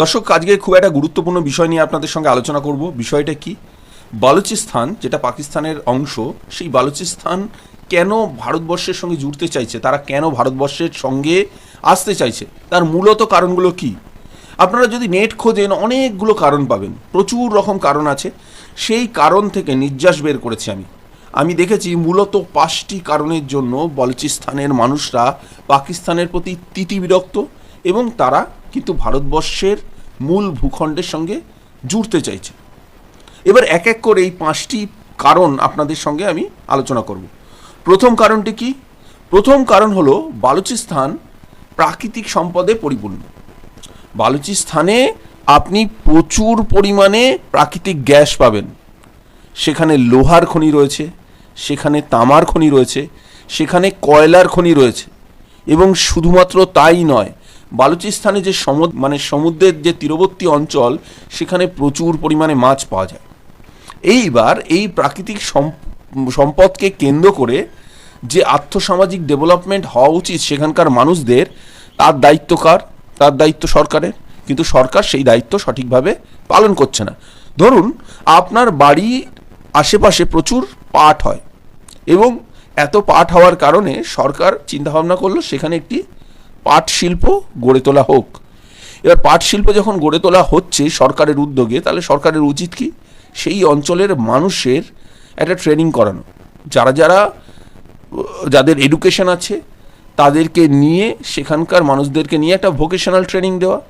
দর্শক, আজকে খুব একটা গুরুত্বপূর্ণ বিষয় নিয়ে আপনাদের সঙ্গে আলোচনা করব। বিষয়টা কি? বালুচিস্তান যেটা পাকিস্তানের অংশ, সেই বালুচিস্তান কেন ভারতবর্ষের সঙ্গে জুড়তে চাইছে? তারা কেন ভারতবর্ষের সঙ্গে আসতে চাইছে? তার মূলত কারণগুলো কি? আপনারা যদি নেট খোঁজেন, অনেকগুলো কারণ পাবেন। প্রচুর রকম কারণ আছে। সেই কারণ থেকে নির্যাস বের করেছি আমি। আমি দেখেছি মূলত পাঁচটি কারণের জন্য বলচিস্তানের মানুষরা পাকিস্তানের প্রতি তিতি বিরক্ত এবং তারা কিন্তু ভারতবর্ষের মূল ভূখণ্ডের সঙ্গে জুড়তে চাইছে। এবার এক এক করে এই পাঁচটি কারণ আপনাদের সঙ্গে আমি আলোচনা করব। প্রথম কারণটি কি? প্রথম কারণ হলো বালুচিস্তান প্রাকৃতিক সম্পদে পরিপূর্ণ। বালুচিস্তানে আপনি প্রচুর পরিমাণে প্রাকৃতিক গ্যাস পাবেন। সেখানে লোহার খনি রয়েছে, সেখানে তামার খনি রয়েছে, সেখানে কয়লার খনি রয়েছে এবং শুধুমাত্র তাই নয় বালুচিস্তানে যে সমুদ্র মানে সমুদ্রের যে তীরবর্তী অঞ্চল, সেখানে প্রচুর পরিমাণে মাছ পাওয়া যায়। এইবার এই প্রাকৃতিক সম- সম্পদকে কেন্দ্র করে যে আর্থসামাজিক ডেভেলপমেন্ট হওয়া উচিত সেখানকার মানুষদের, তার দায়িত্ব কার? তার দায়িত্ব সরকারের। কিন্তু সরকার সেই দায়িত্ব সঠিকভাবে পালন করছে না। ধরুন, আপনার বাড়ির আশেপাশে প্রচুর পাট হয় এবং এত পাট হওয়ার কারণে সরকার চিন্তাভাবনা করল সেখানে একটি পাট শিল্প গড়ে তোলা হোক। এবার পাট শিল্প যখন গড়ে তোলা হচ্ছে সরকারের উদ্যোগে, তাহলে সরকারের উচিত কি? সেই অঞ্চলের মানুষের একটা ট্রেনিং করানো। যারা যারা, যাদের এডুকেশন আছে, তাদেরকে নিয়ে, সেখানকার মানুষদেরকে নিয়ে একটা ভোকেশনাল ট্রেনিং দেওয়া।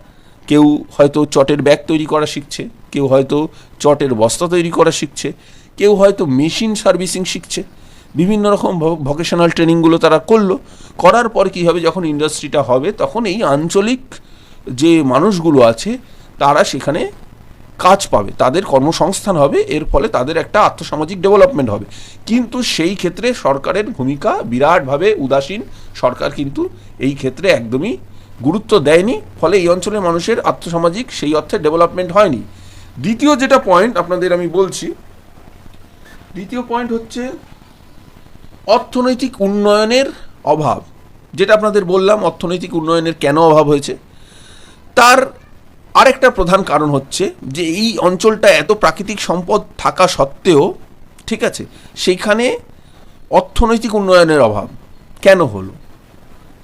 কেউ হয়তো চটের ব্যাগ তৈরি করা শিখছে, কেউ হয়তো চটের বস্তা তৈরি করা শিখছে, কেউ হয়তো মেশিন সার্ভিসিং শিখছে। বিভিন্ন রকম ভোকেশনাল ট্রেনিংগুলো তারা করল। করার পর কী হবে? যখন ইন্ডাস্ট্রিটা হবে, তখন এই আঞ্চলিক যে মানুষগুলো আছে, তারা সেখানে কাজ পাবে। তাদের কর্মসংস্থান হবে, এর ফলে তাদের একটা আর্থসামাজিক ডেভেলপমেন্ট হবে। কিন্তু সেই ক্ষেত্রে সরকারের ভূমিকা বিরাটভাবে উদাসীন। সরকার কিন্তু এই ক্ষেত্রে একদমই গুরুত্ব দেয়নি। ফলে এই অঞ্চলের মানুষের আর্থসামাজিক সেই অর্থে ডেভেলপমেন্ট হয়নি। দ্বিতীয় যেটা পয়েন্ট আপনাদের আমি বলছি, দ্বিতীয় পয়েন্ট হচ্ছে অর্থনৈতিক উন্নয়নের অভাব, যেটা আপনাদের বললাম, অর্থনৈতিক উন্নয়নের কেন অভাব হয়েছে? তার আরেকটা প্রধান কারণ হচ্ছে যে এই অঞ্চলটা এত প্রাকৃতিক সম্পদ থাকা সত্ত্বেও, ঠিক আছে, সেইখানে অর্থনৈতিক উন্নয়নের অভাব কেন হলো?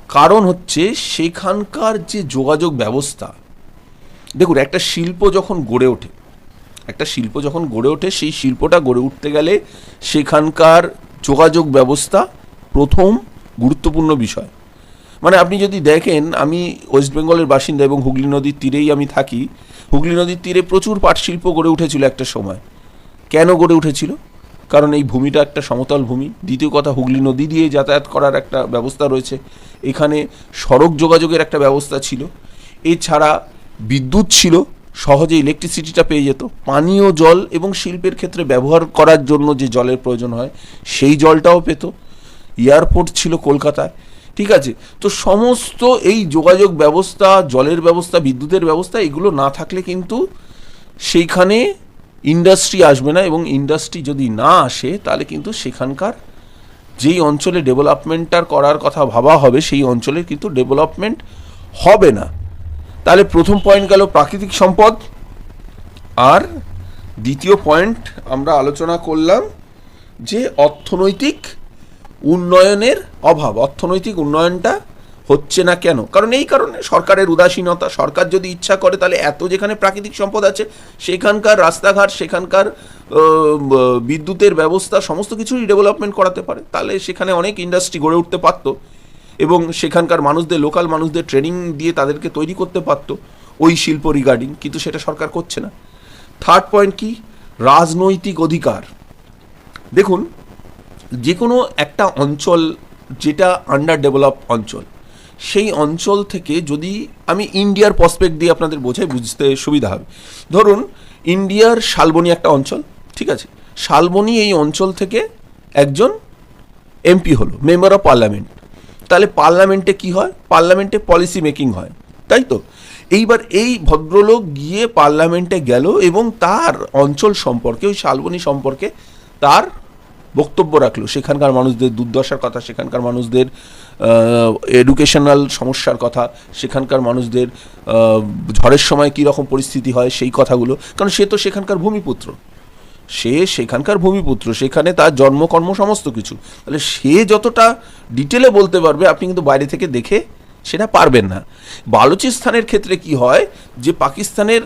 কারণ হচ্ছে সেখানকার যে যোগাযোগ ব্যবস্থা, দেখুন, একটা শিল্প যখন গড়ে ওঠে, একটা শিল্প যখন গড়ে ওঠে, সেই শিল্পটা গড়ে উঠতে গেলে সেখানকার যোগাযোগ ব্যবস্থা প্রথম গুরুত্বপূর্ণ বিষয়। মানে আপনি যদি দেখেন, আমি ওয়েস্ট বেঙ্গলের বাসিন্দা এবং হুগলি নদীর তীরেই আমি থাকি, হুগলি নদীর তীরে প্রচুর পাট শিল্প গড়ে উঠেছিল একটা সময়। কেন গড়ে উঠেছিল? কারণ এই ভূমিটা একটা সমতল ভূমি। দ্বিতীয় কথা, হুগলি নদী দিয়ে যাতায়াত করার একটা ব্যবস্থা রয়েছে। এখানে সড়ক যোগাযোগের একটা ব্যবস্থা ছিল। এছাড়া বিদ্যুৎ ছিল। সহজে ইলেকট্রিসিটিটা পেয়ে যেত। পানীয় জল এবং শিল্পের ক্ষেত্রে ব্যবহার করার জন্য যে জলের প্রয়োজন হয়, সেই জলটাও পেত। এয়ারপোর্ট ছিল কলকাতায়। ঠিক আছে? তো সমস্ত এই যোগাযোগ ব্যবস্থা, জলের ব্যবস্থা, বিদ্যুতের ব্যবস্থা, এগুলো না থাকলে কিন্তু সেইখানে ইন্ডাস্ট্রি আসবে না এবং ইন্ডাস্ট্রি যদি না আসে, তাহলে কিন্তু সেখানকার যেই অঞ্চলে ডেভেলপমেন্টটার করার কথা ভাবা হবে, সেই অঞ্চলের কিন্তু ডেভেলপমেন্ট হবে না। তাহলে প্রথম পয়েন্ট গেল প্রাকৃতিক সম্পদ। আর দ্বিতীয় পয়েন্ট আমরা আলোচনা করলাম যে অর্থনৈতিক উন্নয়নের অভাব, অর্থনৈতিক উন্নয়নটা হচ্ছে না কেন? কারণ এই কারণে সরকারের উদাসীনতা, সরকার যদি ইচ্ছা করে তাহলে এত যেখানে প্রাকৃতিক সম্পদ আছে, সেখানকার রাস্তাঘাট, সেখানকার বিদ্যুতের ব্যবস্থা, সমস্ত কিছুই ডেভেলপমেন্ট করাতে পারে। তাহলে সেখানে অনেক ইন্ডাস্ট্রি গড়ে উঠতে পারতো। এবং সেখানকার মানুষদের লোকাল মানুষদের ট্রেনিং দিয়ে তাদেরকে তৈরি করতে পারতো ওই শিল্প রিগার্ডিং কিন্তু সেটা সরকার করছে না। থার্ড পয়েন্ট কি? রাজনৈতিক অধিকার। দেখুন যে কোনো একটা অঞ্চল, যেটা আন্ডার ডেভেলপ অঞ্চল, সেই অঞ্চল থেকে যদি আমি ইন্ডিয়ার প্রসপেক্ট দিয়ে আপনাদের বোঝাই, বুঝতে সুবিধা হবে। ধরুন ইন্ডিয়ার শালবনি একটা অঞ্চল, ঠিক আছে? শালবনি এই অঞ্চল থেকে একজন এমপি হলো মেম্বার অফ পার্লামেন্ট তাহলে পার্লামেন্টে কি হয়? পার্লামেন্টে পলিসি মেকিং হয়। তাই তো? এইবার এই ভদ্রলোক গিয়ে পার্লামেন্টে গেল এবং তার অঞ্চল সম্পর্কে, ওই শালবনী সম্পর্কে তার বক্তব্য রাখল। সেখানকার মানুষদের দুর্দশার কথা, সেখানকার মানুষদের এডুকেশনাল সমস্যার কথা, সেখানকার মানুষদের ঝড়ের সময় কী রকম পরিস্থিতি হয় সেই কথাগুলো। কারণ সে তো সেখানকার ভূমিপুত্র। সে সেখানকার ভূমিপুত্র, সেখানে তার জন্মকর্ম সমস্ত কিছু। তাহলে সে যতটা ডিটেলে বলতে পারবে, আপনি কিন্তু বাইরে থেকে দেখে সেটা পারবেন না। বালুচিস্তানের ক্ষেত্রে কি হয়, যে পাকিস্তানের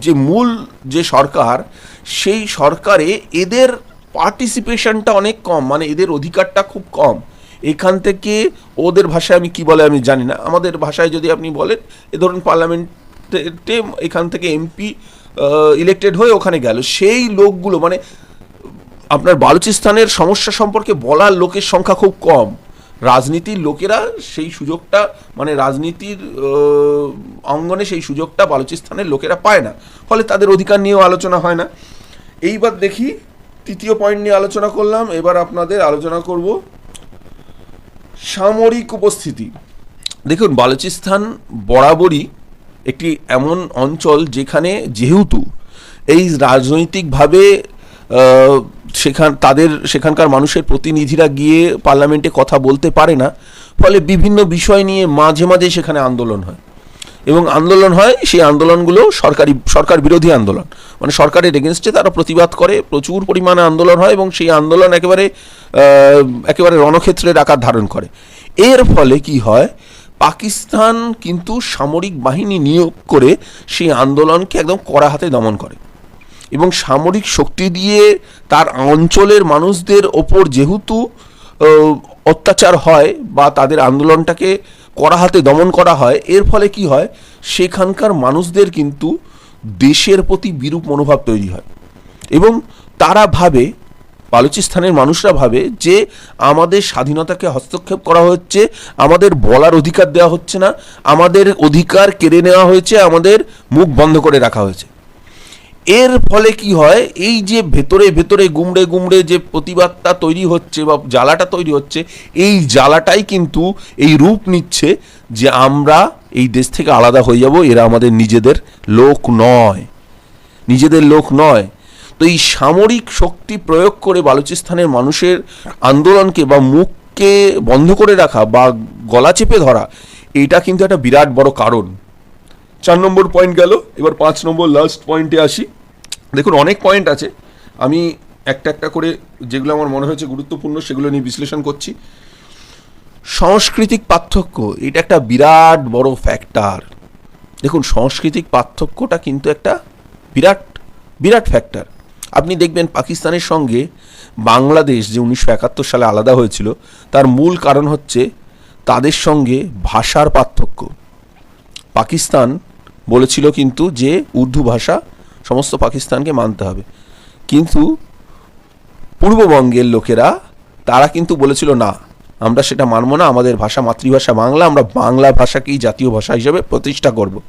যে মূল যে সরকার, সেই সরকারে এদের পার্টিসিপেশনটা অনেক কম মানে এদের অধিকারটা খুব কম। এখান থেকে ওদের ভাষায় আমি কি বলে আমি জানি না। আমাদের ভাষায় যদি আপনি বলেন, এ ধরুন পার্লামেন্টে এখান থেকে এমপি ইলেক্টেড হয়ে ওখানে গেল। সেই লোকগুলো মানে আপনার বালুচিস্তানের সমস্যা সম্পর্কে বলার লোকের সংখ্যা খুব কম। রাজনীতির লোকেরা সেই সুযোগটা মানে রাজনীতির অঙ্গনে সেই সুযোগটা বালুচিস্তানের লোকেরা পায় না। ফলে তাদের অধিকার নিয়েও আলোচনা হয় না। এইবার দেখি, তৃতীয় পয়েন্ট নিয়ে আলোচনা করলাম। এবার আপনাদের আলোচনা করব সামরিক উপস্থিতি। দেখুন, বালুচিস্তান বরাবরই একটি এমন অঞ্চল যেখানে যেহেতু এই রাজনৈতিকভাবে সেখান, তাদের সেখানকার মানুষের প্রতিনিধিরা গিয়ে পার্লামেন্টে কথা বলতে পারে না, ফলে বিভিন্ন বিষয় নিয়ে মাঝে মাঝে সেখানে আন্দোলন হয়। এবং আন্দোলন হয়, সেই আন্দোলনগুলো সরকারি, সরকার বিরোধী আন্দোলন। মানে সরকারের এগেনস্টে তারা প্রতিবাদ করে, প্রচুর পরিমাণে আন্দোলন হয় এবং সেই আন্দোলন একেবারে একেবারে রণক্ষেত্রের আকার ধারণ করে। এর ফলে কি হয় পাকিস্তান কিন্তু সামরিক বাহিনী নিয়োগ করে সেই আন্দোলনকে একদম কড়া হাতে দমন করে। এবং সামরিক শক্তি দিয়ে তার অঞ্চলের মানুষদের ওপর যেহেতু অত্যাচার হয় বা তাদের আন্দোলনটাকে কড়া হাতে দমন করা হয়, এর ফলে কি হয়? সেখানকার মানুষদের কিন্তু দেশের প্রতি বিরূপ মনোভাব তৈরি হয়। এবং তারা ভাবে বালুচিস্তানের মানুষরা ভাবে যে আমাদের স্বাধীনতাকে হস্তক্ষেপ করা হচ্ছে, আমাদের বলার অধিকার দেওয়া হচ্ছে না, আমাদের অধিকার কেড়ে নেওয়া হয়েছে, আমাদের মুখ বন্ধ করে রাখা হয়েছে। এর ফলে কি হয়? এই যে ভেতরে ভেতরে গুমড়ে গুমড়ে যে প্রতিবাদটা তৈরি হচ্ছে বা জ্বালাটা তৈরি হচ্ছে, এই জ্বালাটাই কিন্তু এই রূপ নিচ্ছে যে আমরা এই দেশ থেকে আলাদা হয়ে যাব, এরা আমাদের নিজেদের লোক নয়। নিজেদের লোক নয়। তো এই সামরিক শক্তি প্রয়োগ করে বালুচিস্তানের মানুষের আন্দোলনকে বা মুখকে বন্ধ করে রাখা বা গলা চেপে ধরা, এটা কিন্তু একটা বিরাট বড় কারণ। চার নম্বর পয়েন্ট গেল, এবার পাঁচ নম্বর লাস্ট পয়েন্টে আসি। দেখুন, অনেক পয়েন্ট আছে। আমি একটা একটা করে যেগুলো আমার মনে হয়েছে গুরুত্বপূর্ণ, সেগুলো নিয়ে বিশ্লেষণ করছি। সাংস্কৃতিক পার্থক্য, এটা একটা বিরাট বড় ফ্যাক্টর দেখুন, সাংস্কৃতিক পার্থক্যটা কিন্তু একটা বিরাট বিরাট ফ্যাক্টর আপনি দেখবেন পাকিস্তানের সঙ্গে বাংলাদেশ যে উনিশশো একাত্তর সালে আলাদা হয়েছিল, তার মূল কারণ হচ্ছে তাদের সঙ্গে ভাষার পার্থক্য। পাকিস্তান বলেছিল কিন্তু যে উর্দু ভাষা সমস্ত পাকিস্তানকে মানতে হবে। কিন্তু পূর্ববঙ্গের লোকেরা, তারা কিন্তু বলেছিল, না, আমরা সেটা মানবো না, আমাদের ভাষা মাতৃভাষা বাংলা, আমরা বাংলা ভাষাকেই জাতীয় ভাষা হিসেবে প্রতিষ্ঠা করব।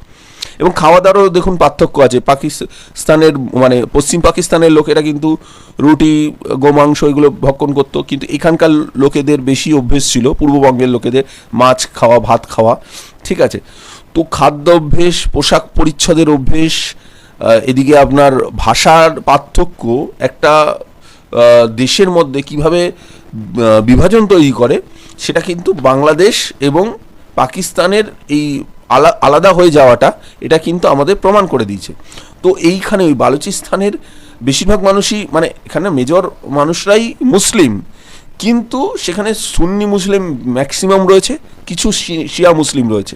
এবং খাওয়া দাওয়ারও দেখুন পার্থক্য আছে। পাকিস্তানের মানে পশ্চিম পাকিস্তানের লোকেরা কিন্তু রুটি, গোমাংস এগুলো ভক্ষণ করতো। কিন্তু এখানকার লোকেদের বেশি অভ্যেস ছিল, পূর্ববঙ্গের লোকেদের মাছ খাওয়া, ভাত খাওয়া, ঠিক আছে? তো খাদ্য অভ্যেস, পোশাক পরিচ্ছদের অভ্যেস এদিকে আপনার ভাষার পার্থক্য একটা দেশের মধ্যে কীভাবে বিভাজন তৈরি করে, সেটা কিন্তু বাংলাদেশ এবং পাকিস্তানের এই আলাদা হয়ে যাওয়াটা এটা কিন্তু আমাদের প্রমাণ করে দিয়েছে। তো এইখানে ওই বালুচিস্তানের বেশিরভাগ মানুষই মানে এখানে মেজর মানুষরাই মুসলিম, কিন্তু সেখানে সুন্নি মুসলিম ম্যাক্সিমাম রয়েছে, কিছু শিয়া মুসলিম রয়েছে।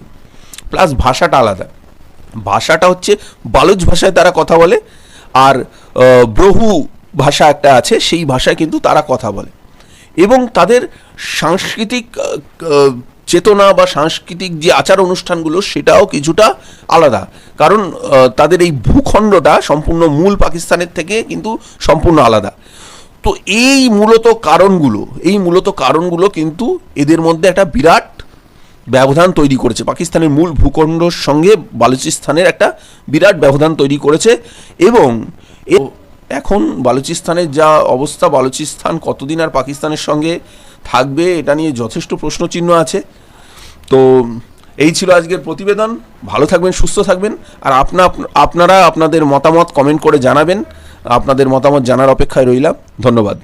প্লাস ভাষাটা আলাদা। ভাষাটা হচ্ছে বালুচ ভাষায় তারা কথা বলে, আর ব্রহু ভাষা একটা আছে, সেই ভাষায় কিন্তু তারা কথা বলে। এবং তাদের সাংস্কৃতিক চেতনা বা সাংস্কৃতিক যে আচার অনুষ্ঠানগুলো, সেটাও কিছুটা আলাদা। কারণ তাদের এই ভূখণ্ডটা সম্পূর্ণ মূল পাকিস্তানের থেকে কিন্তু সম্পূর্ণ আলাদা। তো এই মূলত কারণগুলো, এই মূলত কারণগুলো কিন্তু এদের মধ্যে একটা বিরাট ব্যবধান তৈরি করেছে। পাকিস্তানের মূল ভূখণ্ডর সঙ্গে বালুচিস্তানের একটা বিরাট ব্যবধান তৈরি করেছে এবং এখন বালুচিস্তানের যা অবস্থা, বালুচিস্তান কতদিন আর পাকিস্তানের সঙ্গে থাকবে, এটা নিয়ে যথেষ্ট প্রশ্নচিহ্ন আছে। তো এই ছিল আজকের প্রতিবেদন। ভালো থাকবেন, সুস্থ থাকবেন। আর আপনা, আপনারা আপনাদের মতামত কমেন্ট করে জানাবেন। আপনাদের মতামত জানার অপেক্ষায় রইলাম। ধন্যবাদ।